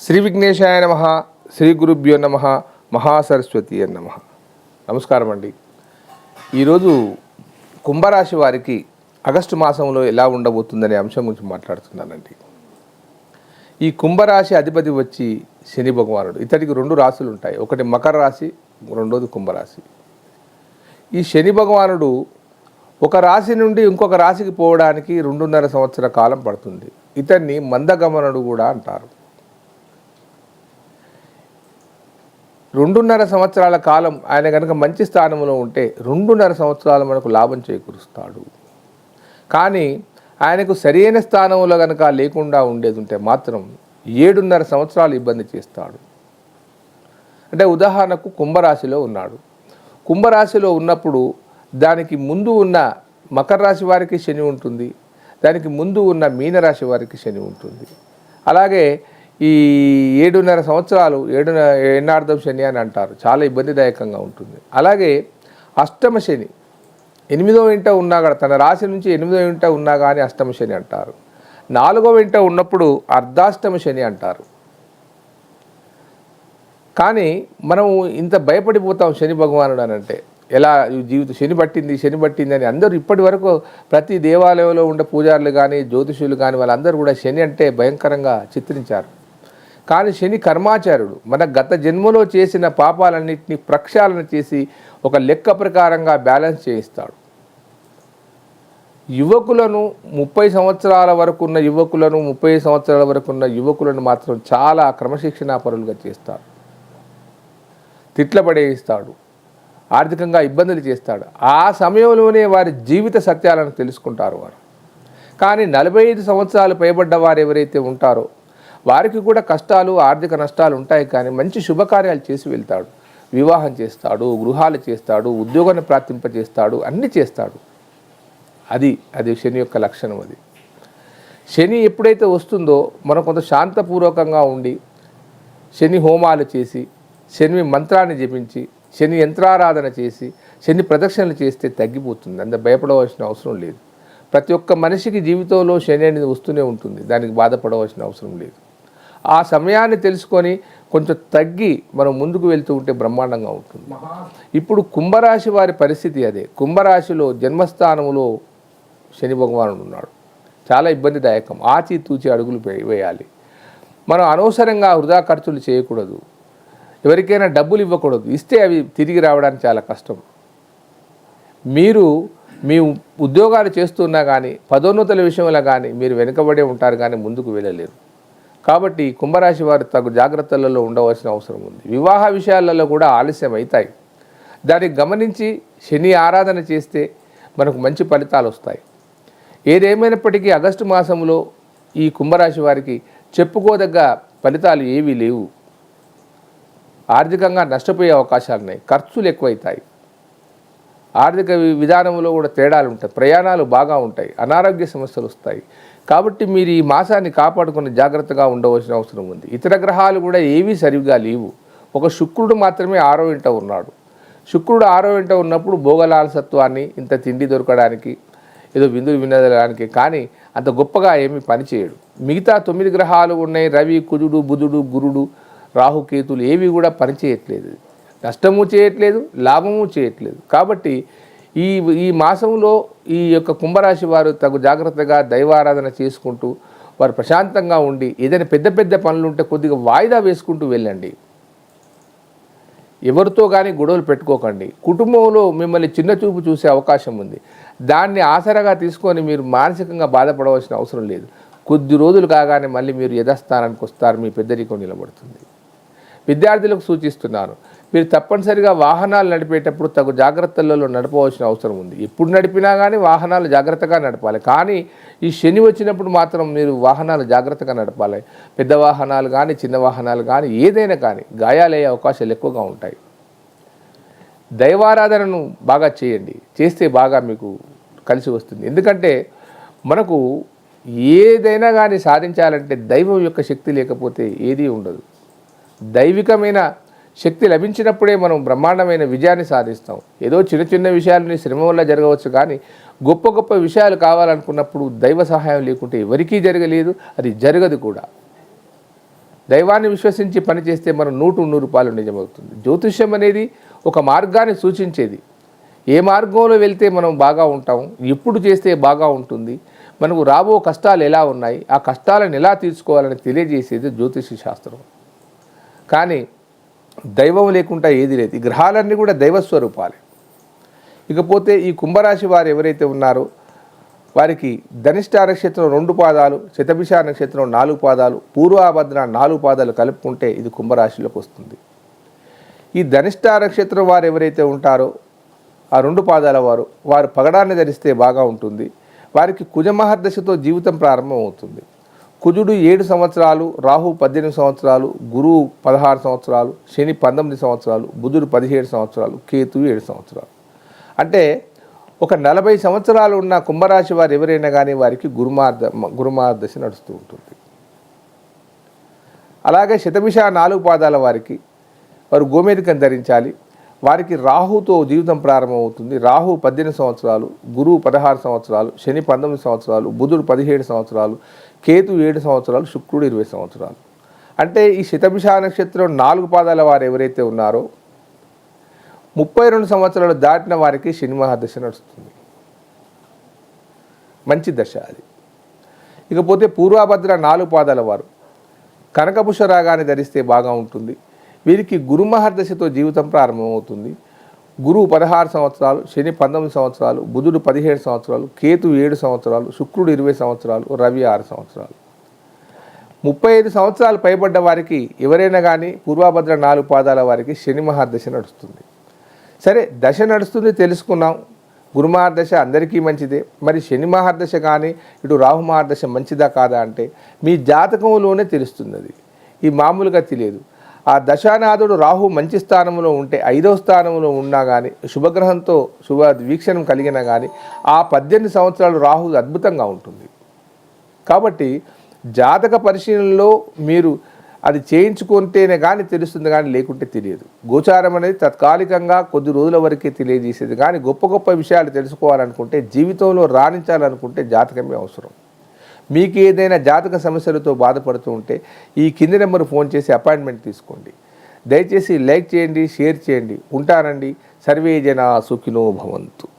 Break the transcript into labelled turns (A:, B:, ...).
A: శ్రీ విఘ్నేశాయ నమ శ్రీ గురుభ్యో నమ మహాసరస్వతి నమ. నమస్కారం అండి. ఈరోజు కుంభరాశి వారికి ఆగస్టు మాసంలో ఎలా ఉండబోతుందనే అంశం గురించి మాట్లాడుతున్నానండి. ఈ కుంభరాశి అధిపతి వచ్చి శని భగవానుడు. ఇతడికి రెండు రాశులు ఉంటాయి. ఒకటి మకర రాశి రెండోది కుంభరాశి. ఈ శని భగవానుడు ఒక రాశి నుండి ఇంకొక రాశికి పోవడానికి రెండున్నర సంవత్సర కాలం పడుతుంది. ఇతన్ని మందగమనుడు కూడా అంటారు. రెండున్నర సంవత్సరాల కాలం ఆయన కనుక మంచి స్థానంలో ఉంటే రెండున్నర సంవత్సరాలు మనకు లాభం చేకూరుస్తాడు. కానీ ఆయనకు సరైన స్థానంలో కనుక లేకుండా ఉండేది ఉంటే మాత్రం ఏడున్నర సంవత్సరాలు ఇబ్బంది చేస్తాడు. అంటే ఉదాహరణకు కుంభరాశిలో ఉన్నాడు. కుంభరాశిలో ఉన్నప్పుడు దానికి ముందు ఉన్న మకర రాశి వారికి శని ఉంటుంది. దానికి ముందు ఉన్న మీనరాశి వారికి శని ఉంటుంది. అలాగే ఈ ఏడున్నర సంవత్సరాలు ఏడు ఎన్నార్థం శని అని అంటారు. చాలా ఇబ్బందిదాయకంగా ఉంటుంది. అలాగే అష్టమ శని ఎనిమిదో ఇంట ఉన్నా కూడా తన రాశి నుంచి ఎనిమిదో ఇంట ఉన్నా కానీ అష్టమ శని అంటారు. నాలుగో ఇంట ఉన్నప్పుడు అర్ధాష్టమ శని అంటారు. కానీ మనం ఇంత భయపడిపోతాం శని భగవానుడు అని అంటే ఎలా జీవితం శని పట్టింది శని పట్టింది అని అందరూ ఇప్పటి వరకు ప్రతి దేవాలయంలో ఉండే పూజారులు కానీ జ్యోతిషులు కానీ వాళ్ళందరూ కూడా శని అంటే భయంకరంగా చిత్రించారు. కానీ శని కర్మాచారుడు. మన గత జన్మలో చేసిన పాపాలన్నింటినీ ప్రక్షాళన చేసి ఒక లెక్క ప్రకారంగా బ్యాలెన్స్ చేయిస్తాడు. యువకులను ముప్పై సంవత్సరాల వరకు ఉన్న యువకులను ముప్పై సంవత్సరాల వరకు ఉన్న యువకులను మాత్రం చాలా క్రమశిక్షణా పరులుగా చేస్తాడు. తిట్ల పడేయిస్తాడు ఆర్థికంగా ఇబ్బందులు చేస్తాడు. ఆ సమయంలోనే వారి జీవిత సత్యాలను తెలుసుకుంటారు వారు. కానీ నలభై ఐదు సంవత్సరాలు పైబడ్డ వారు ఎవరైతే ఉంటారో వారికి కూడా కష్టాలు ఆర్థిక నష్టాలు ఉంటాయి కానీ మంచి శుభకార్యాలు చేసి వెళ్తాడు. వివాహం చేస్తాడు గృహాలు చేస్తాడు ఉద్యోగాన్ని ప్రార్థింపజేస్తాడు అన్నీ చేస్తాడు. అది అది శని యొక్క లక్షణం అది. శని ఎప్పుడైతే వస్తుందో మనం కొంత శాంతపూర్వకంగా ఉండి శని హోమాలు చేసి శని మంత్రాన్ని జపించి శని యంత్రారాధన చేసి శని ప్రదక్షిణలు చేస్తే తగ్గిపోతుంది. అంత భయపడవలసిన అవసరం లేదు. ప్రతి ఒక్క మనిషికి జీవితంలో శని అనేది వస్తూనే ఉంటుంది. దానికి బాధపడవలసిన అవసరం లేదు. ఆ సమయాన్ని తెలుసుకొని కొంచెం తగ్గి మనం ముందుకు వెళ్తూ ఉంటే బ్రహ్మాండంగా ఉంటుంది. ఇప్పుడు కుంభరాశి వారి పరిస్థితి అదే. కుంభరాశిలో జన్మస్థానములో శని భగవానుడు ఉన్నాడు. చాలా ఇబ్బందిదాయకం. ఆచి తూచి అడుగులు వేయాలి. మనం అనవసరంగా వృధా ఖర్చులు చేయకూడదు. ఎవరికైనా డబ్బులు ఇవ్వకూడదు. ఇస్తే అవి తిరిగి రావడానికి చాలా కష్టం. మీరు మీ ఉద్యోగాలు చేస్తున్నా కానీ పదోన్నతుల విషయంలో కానీ మీరు వెనుకబడే ఉంటారు కానీ ముందుకు వెళ్ళలేరు. కాబట్టి కుంభరాశి వారు తగు జాగ్రత్తలలో ఉండవలసిన అవసరం ఉంది. వివాహ విషయాలలో కూడా ఆలస్యం అవుతాయి దాన్ని గమనించి శని ఆరాధన చేస్తే మనకు మంచి ఫలితాలు వస్తాయి. ఏదేమైనప్పటికీ ఆగస్టు మాసంలో ఈ కుంభరాశి వారికి చెప్పుకోదగ్గ ఫలితాలు ఏవీ లేవు. ఆర్థికంగా నష్టపోయే అవకాశాలు ఉన్నాయి. ఖర్చులు ఎక్కువైతాయి. ఆర్థిక విధానంలో కూడా తేడాలు ఉంటాయి. ప్రయాణాలు బాగా ఉంటాయి. అనారోగ్య సమస్యలు వస్తాయి. కాబట్టి మీరు ఈ మాసాన్ని కాపాడుకుని జాగ్రత్తగా ఉండవలసిన అవసరం ఉంది. ఇతర గ్రహాలు కూడా ఏవీ సరిగ్గా లేవు. ఒక శుక్రుడు మాత్రమే ఆరో ఇంట ఉన్నాడు. శుక్రుడు ఆరో ఇంట ఉన్నప్పుడు భోగలాలసత్వాన్ని ఇంత తిండి దొరకడానికి ఏదో విందులు వినదలడానికి కానీ అంత గొప్పగా ఏమీ పనిచేయడు మిగతా తొమ్మిది గ్రహాలు ఉన్నాయి. రవి కుజుడు బుధుడు గురుడు రాహుకేతులు ఏవి కూడా పనిచేయట్లేదు నష్టము చేయట్లేదు లాభము చేయట్లేదు. కాబట్టి ఈ ఈ మాసంలో ఈ యొక్క కుంభరాశి వారు తగు జాగ్రత్తగా దైవారాధన చేసుకుంటూ వారు ప్రశాంతంగా ఉండి ఏదైనా పెద్ద పెద్ద పనులు ఉంటే కొద్దిగా వాయిదా వేసుకుంటూ వెళ్ళండి. ఎవరితో కానీ గొడవలు పెట్టుకోకండి. కుటుంబంలో మిమ్మల్ని చిన్న చూపు చూసే అవకాశం ఉంది. దాన్ని ఆసరగా తీసుకొని మీరు మానసికంగా బాధపడవలసిన అవసరం లేదు. కొద్ది రోజులు కాగానే మళ్ళీ మీరు యథాస్థానానికి వస్తారు. మీ పెద్దరికం నిలబడుతుంది. విద్యార్థులకు సూచిస్తున్నాను. మీరు తప్పనిసరిగా వాహనాలు నడిపేటప్పుడు తగు జాగ్రత్తలలో నడపవలసిన అవసరం ఉంది. ఎప్పుడు నడిపినా కానీ వాహనాలు జాగ్రత్తగా నడపాలి. కానీ ఈ శని వచ్చినప్పుడు మాత్రం మీరు వాహనాలు జాగ్రత్తగా నడపాలి. పెద్ద వాహనాలు కానీ చిన్న వాహనాలు కానీ ఏదైనా కానీ గాయాలయ్యే అవకాశాలు ఎక్కువగా ఉంటాయి. దైవారాధనను బాగా చేయండి. చేస్తే బాగా మీకు కలిసి వస్తుంది. ఎందుకంటే మనకు ఏదైనా కానీ సాధించాలంటే దైవం యొక్క శక్తి లేకపోతే ఏదీ ఉండదు. దైవికమైన శక్తి లభించినప్పుడే మనం బ్రహ్మాండమైన విజయాన్ని సాధిస్తాం. ఏదో చిన్న చిన్న విషయాలని శ్రమ వల్ల జరగవచ్చు కానీ గొప్ప గొప్ప విషయాలు కావాలనుకున్నప్పుడు దైవ సహాయం లేకుంటే ఎవరికీ జరగలేదు అది జరగదు కూడా. దైవాన్ని విశ్వసించి పనిచేస్తే మనం నూటు నూరు రూపాయలు నిజమవుతుంది. జ్యోతిష్యం అనేది ఒక మార్గాన్ని సూచించేది. ఏ మార్గంలో వెళ్తే మనం బాగా ఉంటాం ఎప్పుడు చేస్తే బాగా ఉంటుంది మనకు రాబో కష్టాలు ఎలా ఉన్నాయి ఆ కష్టాలను ఎలా తీర్చుకోవాలని తెలియజేసేది జ్యోతిష శాస్త్రం. కానీ దైవం లేకుండా ఏది లేదు. ఈ గ్రహాలన్నీ కూడా దైవ స్వరూపాలే. ఇకపోతే ఈ కుంభరాశి వారు ఎవరైతే ఉన్నారో వారికి ధనిష్ట నక్షత్రం రెండు పాదాలు శతభిష నక్షత్రం నాలుగు పాదాలు పూర్వాభద్ర నాలుగు పాదాలు కలుపుకుంటే ఇది కుంభరాశిలోకి వస్తుంది. ఈ ధనిష్ట నక్షత్రం వారు ఎవరైతే ఉంటారో ఆ రెండు పాదాల వారు వారు పగడాన్ని ధరిస్తే బాగా ఉంటుంది. వారికి కుజమహర్దశతో జీవితం ప్రారంభం అవుతుంది కుజుడు ఏడు సంవత్సరాలు రాహు పద్దెనిమిది సంవత్సరాలు గురువు పదహారు సంవత్సరాలు శని పంతొమ్మిది సంవత్సరాలు బుధుడు పదిహేడు సంవత్సరాలు కేతు ఏడు సంవత్సరాలు. అంటే ఒక నలభై సంవత్సరాలు ఉన్న కుంభరాశి వారు ఎవరైనా కానీ వారికి గురుమార్ద గురుమార్దశ నడుస్తూ ఉంటుంది. అలాగే శతభిష నాలుగు పాదాల వారికి వారు గోమేధికం ధరించాలి. వారికి రాహుతో జీవితం ప్రారంభమవుతుంది. రాహు పద్దెనిమిది సంవత్సరాలు గురువు పదహారు సంవత్సరాలు శని పంతొమ్మిది సంవత్సరాలు బుధుడు పదిహేడు సంవత్సరాలు కేతు ఏడు సంవత్సరాలు శుక్రుడు ఇరవై సంవత్సరాలు. అంటే ఈ శతభిష నక్షత్రం నాలుగు పాదాల వారు ఎవరైతే ఉన్నారో ముప్పై రెండు సంవత్సరాలు దాటిన వారికి శని మహాదశ నడుస్తుంది. మంచి దశ అది. ఇకపోతే పూర్వభద్ర నాలుగు పాదాల వారు. కనకపుష రాగాన్ని ధరిస్తే బాగా ఉంటుంది. వీరికి గురుమహర్దశతో జీవితం ప్రారంభమవుతుంది. గురువు పదహారు సంవత్సరాలు శని పంతొమ్మిది సంవత్సరాలు బుధుడు పదిహేడు సంవత్సరాలు కేతు ఏడు సంవత్సరాలు శుక్రుడు ఇరవై సంవత్సరాలు రవి ఆరు సంవత్సరాలు. ముప్పై ఐదు సంవత్సరాలు పైబడ్డ వారికి ఎవరైనా కానీ పూర్వభద్ర నాలుగు పాదాల వారికి శని మహాదశ నడుస్తుంది. సరే దశ నడుస్తుంది తెలుసుకున్నాం. గురుమహార్దశ అందరికీ మంచిదే. మరి శని మహాదశ కానీ ఇటు రాహు మహాదశ మంచిదా కాదా అంటే మీ జాతకంలోనే తెలుస్తుంది అది ఈ మామూలుగా తెలియదు. ఆ దశానాథుడు రాహు మంచి స్థానంలో ఉంటే ఐదవ స్థానంలో ఉన్నా కానీ శుభగ్రహంతో శుభ వీక్షణం కలిగినా కానీ ఆ పద్దెనిమిది సంవత్సరాలు రాహు అద్భుతంగా ఉంటుంది. కాబట్టి జాతక పరిశీలనలో మీరు అది చేయించుకుంటేనే కానీ తెలుస్తుంది కానీ లేకుంటే తెలియదు. గోచారం అనేది తాత్కాలికంగా కొద్ది రోజుల వరకే తెలియజేసేది. కానీ గొప్ప గొప్ప విషయాలు తెలుసుకోవాలనుకుంటే జీవితంలో రాణించాలనుకుంటే జాతకమే అవసరం. మీకు ఏదైనా జాతక సమస్యలతో బాధపడుతూ ఉంటే ఈ కింది నెంబర్ ఫోన్ చేసి అపాయింట్మెంట్ తీసుకోండి. దయచేసి లైక్ చేయండి షేర్ చేయండి. ఉంటానండి. సర్వే జన సుఖినో భవంతు.